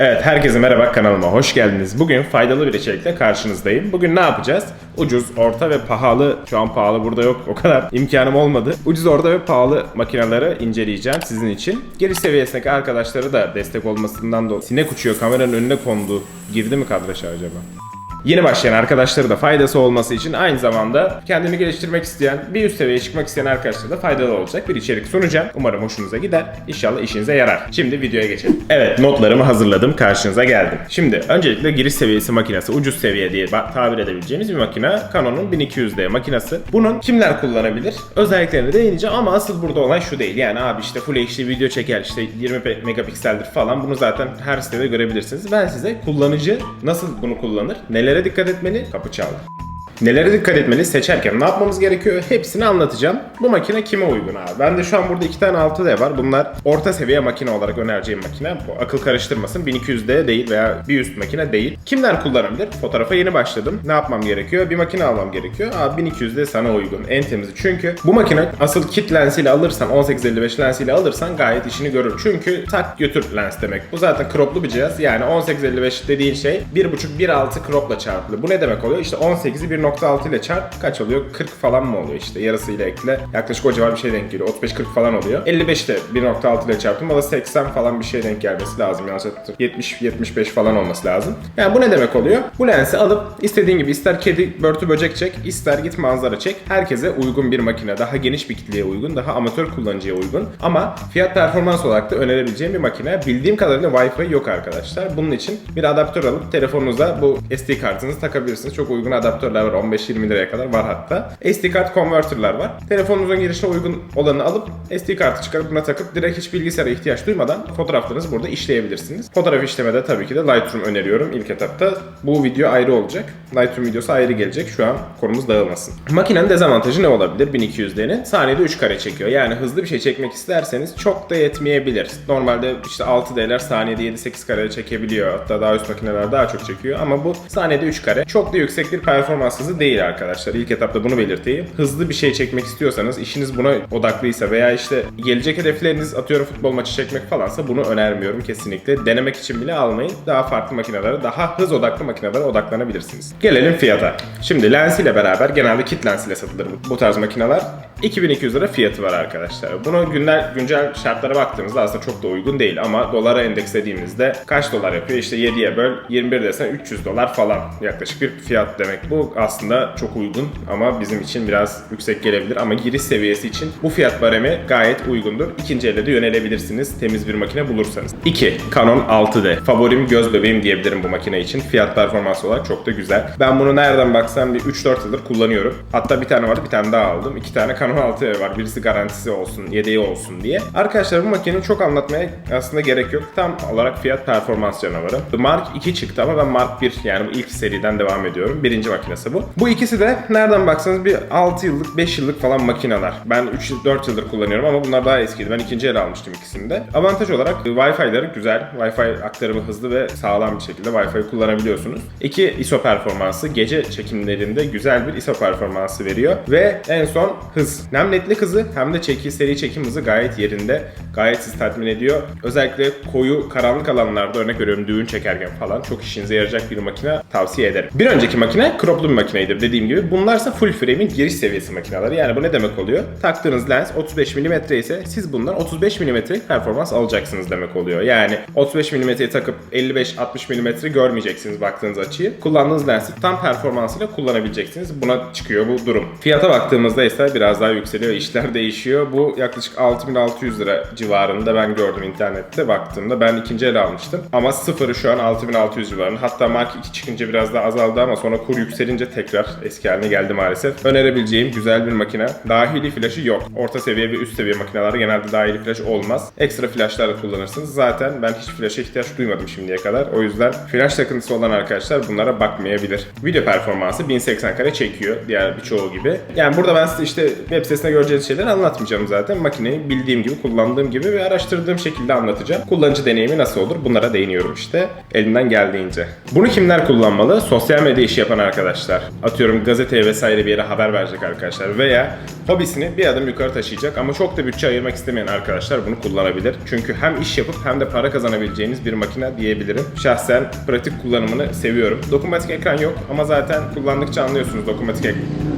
Evet herkese merhaba kanalıma hoş geldiniz. Bugün faydalı bir içerikle karşınızdayım. Bugün ne yapacağız? Ucuz, orta ve pahalı, şu an pahalı burada yok o kadar imkanım olmadı. Ucuz, orta ve pahalı makineleri inceleyeceğim sizin için. Giriş seviyesindeki arkadaşları da destek olmasından dolayı sinek uçuyor kameranın önüne kondu. Girdi mi kadraşa acaba? Yeni başlayan arkadaşları da faydası olması için aynı zamanda kendini geliştirmek isteyen, bir üst seviyeye çıkmak isteyen arkadaşlara da faydalı olacak bir içerik sunacağım. Umarım hoşunuza gider. İnşallah işinize yarar. Şimdi videoya geçelim. Evet notlarımı hazırladım. Karşınıza geldim. Şimdi öncelikle giriş seviyesi makinesi, ucuz seviye diye tabir edebileceğimiz bir makine. Canon'un 1200D makinesi. Bunun kimler kullanabilir? Özelliklerine değineceğim ama asıl burada olan şu değil. Yani abi işte Full HD video çeker işte 20 pe- megapikseldir falan. Bunu zaten her sitede görebilirsiniz. Ben size kullanıcı nasıl bunu kullanır, nelere dikkat etmeli, kapı çaldı. Nelere dikkat etmeli seçerken ne yapmamız gerekiyor hepsini anlatacağım. Bu makine kime uygun abi? Ben de şu an burada iki tane 6D var. Bunlar orta seviye makine olarak önereceğim makine. Bu akıl karıştırmasın 1200D değil veya bir üst makine değil. Kimler kullanabilir? Fotoğrafa yeni başladım. Ne yapmam gerekiyor? Bir makine almam gerekiyor. Abi 1200D sana uygun. En temizi. Çünkü bu makine asıl kit lensiyle alırsan 1855 lensiyle alırsan gayet işini görür. Çünkü tak götür lens demek. Bu zaten croplu bir cihaz. Yani 1855 dediğin şey 1.5-1.6 cropla çarpılı. Bu ne demek oluyor? İşte 18'i 1.6 ile çarp kaç oluyor? 40 falan mı oluyor işte yarısıyla ekle. Yaklaşık o civar bir şey denk geliyor. 35-40 falan oluyor. 55 de 1.6 ile çarptım. O da 80 falan bir şey denk gelmesi lazım. Yani 70-75 falan olması lazım. Yani bu ne demek oluyor? Bu lensi alıp istediğin gibi ister kedi, börtü, böcek çek, ister git manzara çek. Herkese uygun bir makine. Daha geniş bir kitleye uygun, daha amatör kullanıcıya uygun. Ama fiyat performans olarak da önerebileceğim bir makine. Bildiğim kadarıyla Wi-Fi yok arkadaşlar. Bunun için bir adaptör alıp telefonunuza bu SD kartınızı takabilirsiniz. Çok uygun adaptörler var. 15-20 liraya kadar var hatta. SD kart converter'lar var. Telefonunuzun girişine uygun olanı alıp SD kartı çıkarıp buna takıp direkt hiç bilgisayara ihtiyaç duymadan fotoğraflarınızı burada işleyebilirsiniz. Fotoğraf işlemede tabii ki de Lightroom öneriyorum ilk etapta. Bu video ayrı olacak. Lightroom videosu ayrı gelecek. Şu an konumuz dağılmasın. Makinenin dezavantajı ne olabilir 1200D'nin? Saniyede 3 kare çekiyor. Yani hızlı bir şey çekmek isterseniz çok da yetmeyebilir. Normalde işte 6D'ler saniyede 7-8 kare çekebiliyor. Hatta daha üst makineler daha çok çekiyor. Ama bu saniyede 3 kare. Çok da yüksek bir performans hızı değil arkadaşlar. İlk etapta bunu belirteyim. Hızlı bir şey çekmek istiyorsanız, işiniz buna odaklıysa veya işte gelecek hedefleriniz atıyorum futbol maçı çekmek falansa bunu önermiyorum kesinlikle. Denemek için bile almayın. Daha farklı makinelere, daha hız odaklı makinelere odaklanabilirsiniz. Gelelim fiyata. Şimdi lensiyle beraber genelde kit lens ile satılır bu tarz makineler. 2200 lira fiyatı var arkadaşlar. Bunu günler güncel şartlara baktığımızda aslında çok da uygun değil ama dolara endekslediğimizde kaç dolar yapıyor? İşte 7'ye böl 21 desen 300 dolar falan yaklaşık bir fiyat demek. Bu aslında çok uygun ama bizim için biraz yüksek gelebilir ama giriş seviyesi için bu fiyat baremi gayet uygundur. İkinci elde de yönelebilirsiniz temiz bir makine bulursanız. 2. Canon 6D. Favorim göz bebeğim diyebilirim bu makine için. Fiyat performans olarak çok da güzel. Ben bunu nereden baksam bir 3-4 yıldır kullanıyorum. Hatta bir tane vardı bir tane daha aldım. İki tane Canon 6D var. Birisi garantisi olsun, yedeği olsun diye. Arkadaşlar bu makineyi çok anlatmaya aslında gerek yok. Tam olarak fiyat performans canavarı. Mark 2 çıktı ama ben Mark 1 yani bu ilk seriden devam ediyorum. Birinci makinesi bu. Bu ikisi de nereden baksanız bir 6 yıllık 5 yıllık falan makineler. Ben 3 yıl 4 yıldır kullanıyorum ama bunlar daha eskiydi. Ben ikinci el almıştım ikisini de. Avantaj olarak Wi-Fi'leri güzel. Wi-Fi aktarımı hızlı ve sağlam bir şekilde Wi-Fi kullanabiliyorsunuz. İki ISO performansı gece çekimlerinde güzel bir ISO performansı veriyor. Ve en son hız. Hem netlik hızı hem de çeki, seri çekim hızı gayet yerinde. Gayet sizi tatmin ediyor. Özellikle koyu karanlık alanlarda örnek veriyorum düğün çekerken falan çok işinize yarayacak bir makine tavsiye ederim. Bir önceki makine croplu bir makineydi dediğim gibi. Bunlarsa full frame'in giriş seviyesi makineleri. Yani bu ne demek oluyor? Taktığınız lens 35 mm ise siz bundan 35 mm performans alacaksınız demek oluyor. Yani 35 mm'yi takıp 55-60 mm görmeyeceksiniz baktığınız açıyı. Kullandığınız lensi tam performansıyla kullanabileceksiniz. Buna çıkıyor bu durum. Fiyata baktığımızda ise biraz daha yükseliyor. işler değişiyor. Bu yaklaşık 6600 lira civarında ben gördüm internette baktığımda. Ben ikinci el almıştım. Ama sıfırı şu an 6600 civarında. Hatta Mark 2 çıkınca biraz daha azaldı ama sonra kur yükselince tekrar eski haline geldi maalesef. Önerebileceğim güzel bir makine. Dahili flaşı yok. Orta seviye ve üst seviye makinelerde genelde dahili flash olmaz. Ekstra flashlar da kullanırsınız. Zaten ben hiç flaşa ihtiyaç duymadım şimdiye kadar. O yüzden flash takıntısı olan arkadaşlar bunlara bakmayabilir. Video performansı 1080 kare çekiyor diğer birçoğu gibi. Yani burada ben size işte Web sitesinde göreceğiniz şeyleri anlatmayacağım zaten. Makineyi bildiğim gibi, kullandığım gibi ve araştırdığım şekilde anlatacağım. Kullanıcı deneyimi nasıl olur? Bunlara değiniyorum işte elimden geldiğince. Bunu kimler kullanmalı? Sosyal medya işi yapan arkadaşlar. Atıyorum gazeteye vesaire bir yere haber verecek arkadaşlar veya hobisini bir adım yukarı taşıyacak ama çok da bütçe ayırmak istemeyen arkadaşlar bunu kullanabilir. Çünkü hem iş yapıp hem de para kazanabileceğiniz bir makine diyebilirim. Şahsen pratik kullanımını seviyorum. Dokunmatik ekran yok ama zaten kullandıkça anlıyorsunuz dokunmatik ekran.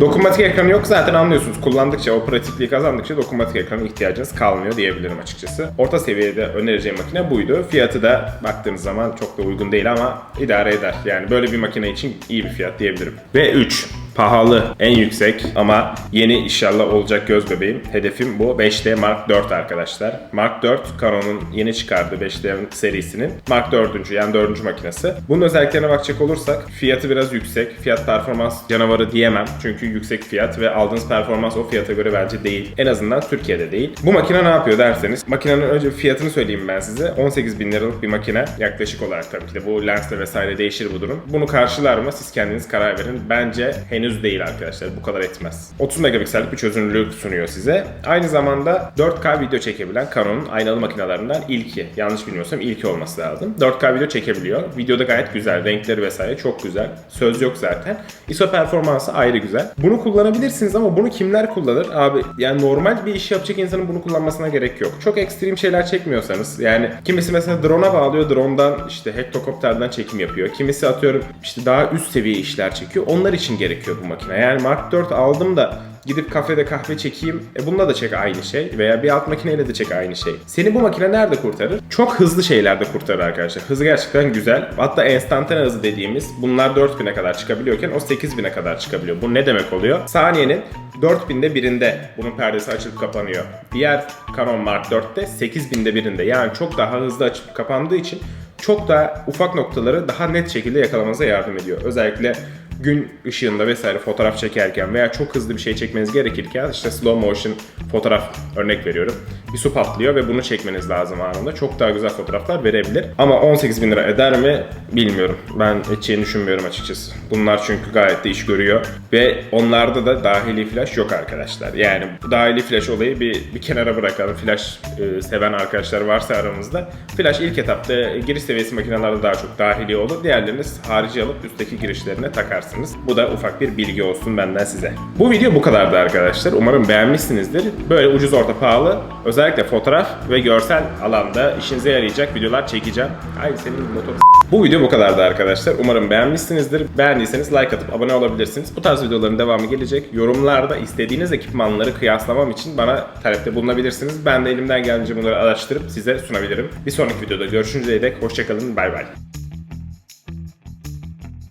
Dokunmatik ekranı yok zaten anlıyorsunuz. Kullandıkça, o pratikliği kazandıkça dokunmatik ekrana ihtiyacınız kalmıyor diyebilirim açıkçası. Orta seviyede önereceğim makine buydu. Fiyatı da baktığınız zaman çok da uygun değil ama idare eder. Yani böyle bir makine için iyi bir fiyat diyebilirim. Ve 3 pahalı, en yüksek ama yeni inşallah olacak göz bebeğim. Hedefim bu 5D Mark 4 arkadaşlar. Mark 4 Canon'un yeni çıkardığı 5D serisinin Mark 4. yani 4. makinesi. Bunun özelliklerine bakacak olursak fiyatı biraz yüksek. Fiyat performans canavarı diyemem. Çünkü yüksek fiyat ve aldığınız performans o fiyata göre bence değil. En azından Türkiye'de değil. Bu makine ne yapıyor derseniz. Makinenin önce fiyatını söyleyeyim ben size. 18 bin liralık bir makine. Yaklaşık olarak tabii ki de bu lensle vesaire değişir bu durum. Bunu karşılar mı? Siz kendiniz karar verin. Bence henüz değil arkadaşlar. Bu kadar etmez. 30 megapiksellik bir çözünürlük sunuyor size. Aynı zamanda 4K video çekebilen Canon'un aynalı makinelerinden ilki. Yanlış bilmiyorsam ilki olması lazım. 4K video çekebiliyor. Videoda gayet güzel. Renkleri vesaire çok güzel. Söz yok zaten. ISO performansı ayrı güzel. Bunu kullanabilirsiniz ama bunu kimler kullanır? Abi yani normal bir iş yapacak insanın bunu kullanmasına gerek yok. Çok ekstrem şeyler çekmiyorsanız yani kimisi mesela drone'a bağlıyor. Drone'dan işte hektokopterden çekim yapıyor. Kimisi atıyorum işte daha üst seviye işler çekiyor. Onlar için gerekiyor bu makine. Yani Mark 4 aldım da gidip kafede kahve çekeyim. E bununla da çek aynı şey. Veya bir alt makineyle de çek aynı şey. Seni bu makine nerede kurtarır? Çok hızlı şeylerde kurtarır arkadaşlar. Hızı gerçekten güzel. Hatta enstantane hızı dediğimiz bunlar 4000'e kadar çıkabiliyorken o 8000'e kadar çıkabiliyor. Bu ne demek oluyor? Saniyenin 4000'de birinde bunun perdesi açılıp kapanıyor. Diğer Canon Mark 4'te 8000'de birinde. Yani çok daha hızlı açıp kapandığı için çok daha ufak noktaları daha net şekilde yakalamanıza yardım ediyor. Özellikle gün ışığında vesaire fotoğraf çekerken veya çok hızlı bir şey çekmeniz gerekirken işte slow motion fotoğraf örnek veriyorum. Bir su patlıyor ve bunu çekmeniz lazım anında. Çok daha güzel fotoğraflar verebilir. Ama 18 bin lira eder mi bilmiyorum. Ben edeceğini düşünmüyorum açıkçası. Bunlar çünkü gayet de iş görüyor. Ve onlarda da dahili flash yok arkadaşlar. Yani dahili flash olayı bir, bir kenara bırakalım. Flash e, seven arkadaşlar varsa aramızda. Flash ilk etapta giriş seviyesi makinelerde daha çok dahili olur. Diğerlerini harici alıp üstteki girişlerine takarsınız. Bu da ufak bir bilgi olsun benden size. Bu video bu kadardı arkadaşlar. Umarım beğenmişsinizdir. Böyle ucuz orta pahalı özellikle fotoğraf ve görsel alanda işinize yarayacak videolar çekeceğim. Ay senin motor bu video bu kadardı arkadaşlar. Umarım beğenmişsinizdir. Beğendiyseniz like atıp abone olabilirsiniz. Bu tarz videoların devamı gelecek. Yorumlarda istediğiniz ekipmanları kıyaslamam için bana talepte bulunabilirsiniz. Ben de elimden geldiğince bunları araştırıp size sunabilirim. Bir sonraki videoda görüşünceye dek hoşçakalın. Bay bay.